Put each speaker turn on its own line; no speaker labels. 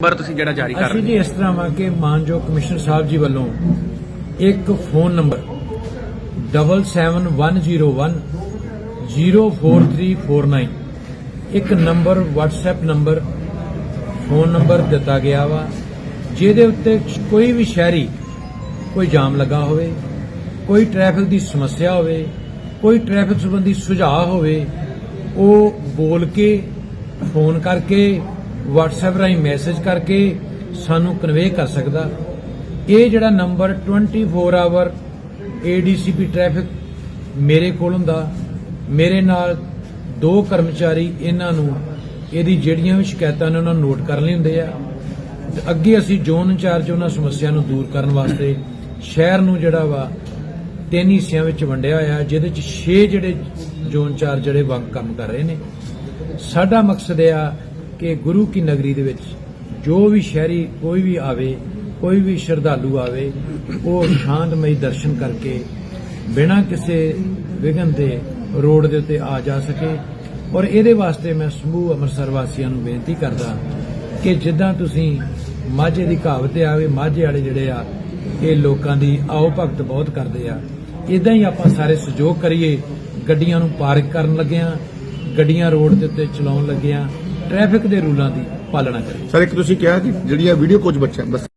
Number ਤੁਸੀਂ ਜਿਹੜਾ ਜਾਰੀ ਕਰ
ਅਸੀਂ ਜੀ ਇਸ ਤਰ੍ਹਾਂ ਵਾ ਕਿ ਮਾਨਯੋਗ ਕਮਿਸ਼ਨਰ ਸਾਹਿਬ ਜੀ ਵੱਲੋਂ ਇੱਕ ਫੋਨ ਨੰਬਰ 77101 04349 ਇੱਕ number WhatsApp number phone number ਦਿੱਤਾ ਗਿਆ ਵਾ ਜਿਹਦੇ ਉੱਤੇ ਕੋਈ ਵੀ ਸ਼ਹਿਰੀ ਕੋਈ ਜਾਮ ਲੱਗਾ ਹੋਵੇ ਕੋਈ ਟ੍ਰੈਫਿਕ ਦੀ ਸਮੱਸਿਆ ਹੋਵੇ ਕੋਈ ਟ੍ਰੈਫਿਕ ਸੰਬੰਧੀ ਸੁਝਾਅ ਹੋਵੇ ਉਹ ਬੋਲ ਕੇ ਫੋਨ ਕਰਕੇ WhatsApp ਰਾਹੀਂ ਮੈਸੇਜ ਕਰਕੇ ਸਾਨੂੰ ਕਨਵੇ ਕਰ ਸਕਦਾ। ਇਹ ਜਿਹੜਾ ਨੰਬਰ 24 ਆਵਰ ADCP ਟ੍ਰੈਫਿਕ ਮੇਰੇ ਕੋਲ ਹੁੰਦਾ, ਮੇਰੇ ਨਾਲ ਦੋ ਕਰਮਚਾਰੀ ਇਹਨਾਂ ਨੂੰ, ਇਹਦੀ ਜਿਹੜੀਆਂ ਵੀ ਸ਼ਿਕਾਇਤਾਂ ਨੇ ਉਹਨਾਂ ਨੂੰ ਨੋਟ ਕਰ ਲੈਂਦੇ ਆ। ਤੇ ਅੱਗੇ ਅਸੀਂ ਜ਼ੋਨ ਇੰਚਾਰਜ ਉਹਨਾਂ ਸਮੱਸਿਆ ਨੂੰ ਦੂਰ ਕਰਨ ਵਾਸਤੇ ਸ਼ਹਿਰ ਨੂੰ ਜਿਹੜਾ ਵਾ, ਤਿੰਨ ਹਿੱਸਿਆਂ ਵਿੱਚ ਵੰਡਿਆ ਹੋਇਆ, ਜਿਹਦੇ ਚ 6 ਜਿਹੜੇ ਜ਼ੋਨ ਚਾਰ ਜਿਹੜੇ ਵੰਗ ਕੰਮ ਕਰ ਰਹੇ ਨੇ। ਸਾਡਾ ਮਕਸਦ ਇਹ ਆ ਕਿ ਗੁਰੂ ਕੀ ਨਗਰੀ ਦੇ ਵਿੱਚ ਜੋ ਵੀ ਸ਼ਹਿਰੀ ਕੋਈ ਵੀ ਆਵੇ, ਕੋਈ ਵੀ ਸ਼ਰਧਾਲੂ ਆਵੇ, ਉਹ ਸ਼ਾਂਤਮਈ ਦਰਸ਼ਨ ਕਰਕੇ ਬਿਨਾਂ ਕਿਸੇ ਵਿਘਨ ਦੇ ਰੋਡ ਦੇ ਉੱਤੇ ਆ ਜਾ ਸਕੇ। ਔਰ ਇਹਦੇ ਵਾਸਤੇ ਮੈਂ ਸਮੂਹ ਅੰਮ੍ਰਿਤਸਰ ਵਾਸੀਆਂ ਨੂੰ ਬੇਨਤੀ ਕਰਦਾ ਕਿ ਜਿੱਦਾਂ ਤੁਸੀਂ ਮਾਝੇ ਦੀ ਕਹਾਵਤ ਤੇ ਆਵੇ, ਮਾਝੇ ਵਾਲੇ ਜਿਹੜੇ ਆ, ਇਹ ਲੋਕਾਂ ਦੀ ਆਓ ਭਗਤ ਬਹੁਤ ਕਰਦੇ ਆ। ਇਦਾਂ ਹੀ ਆਪਾਂ ਸਾਰੇ ਸਹਿਯੋਗ ਕਰੀਏ। ਗੱਡੀਆਂ ਨੂੰ ਪਾਰਕ ਕਰਨ ਲੱਗਿਆਂ, ਗੱਡੀਆਂ ਰੋਡ ਦੇ ਉੱਤੇ ਚਲਾਉਣ ਲੱਗਿਆਂ ਟ੍ਰੈਫਿਕ ਦੇ ਰੂਲਾਂ ਦੀ ਪਾਲਣਾ ਕਰੇ।
ਸਰ, ਇੱਕ ਤੁਸੀਂ ਕਿਹਾ ਕਿ ਜਿਹੜੀਆਂ ਵੀਡੀਓ ਕੁਝ ਬੱਚਿਆਂ ਬਸ